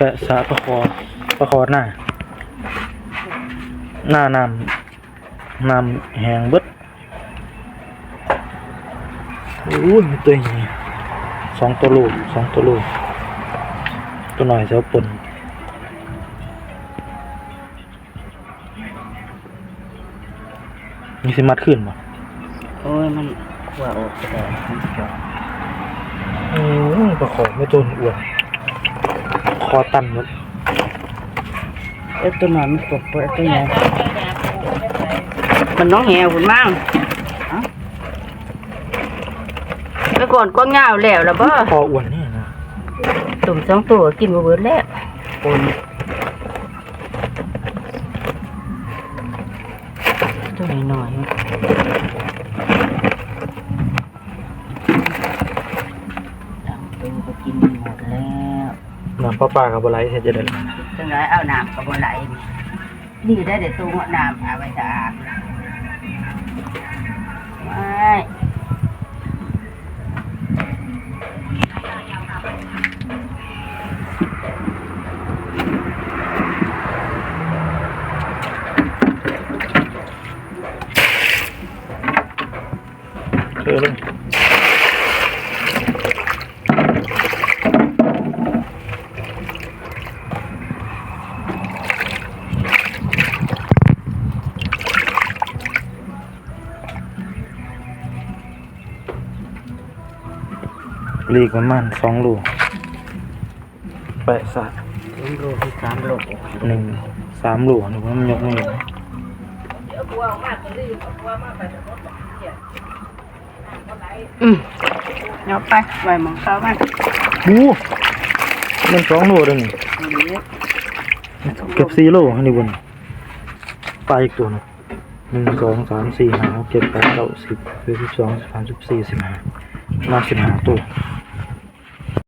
แปะสาประคอประคอหน้า หน้าน้ำน้ำแหงเบิดโอ้ยมีตัวนี้สองตัวลูกสองตัวลูกตัวหน่อยจะเอาปนมีสิมัดขึ้นบ่โอ้ยมันขัวออกก็ได้มันจอดอืมประคอไม่ตัวอ้วน คอตันหมดเอ้ยตัวน้อยมันตกไปตัวใหญ่มันน้องแหวคุณมั่งเอ้าไปก่อนก็เงาวแล้วล่ะบ่คออ้วนนี่นะตุ่มสองตัวกินบ่เบิดแล้วปนตัวน้อยๆดังตัวก็กินหมดแล้ว น้ำปลาปลากับบะไรเห็นจะได้จังไรเอาน้ำกับบ่ไหลนี่ได้แต่ตัวน้ำเอาไว้สะอาดไม่คือเลย ลีกประมาณสองลูกแปะสะสองโลที่สามโลหนึ่งสามลูกนี่ผมยกไม่เห็นอืมเอาไปไว้หมองเขามันโอ้มันสองโลเลยนี่อันนี้เกือบสี่โลอันนี้บนปลาอีกตัวหนึงหนึ่งสองสามสี่ห้าหกเจ็ดแปดเก้าสิบสิบเอ็ดสิบสองสิบสามสิบสี่สิบห้ามาสิบห้าตัวอ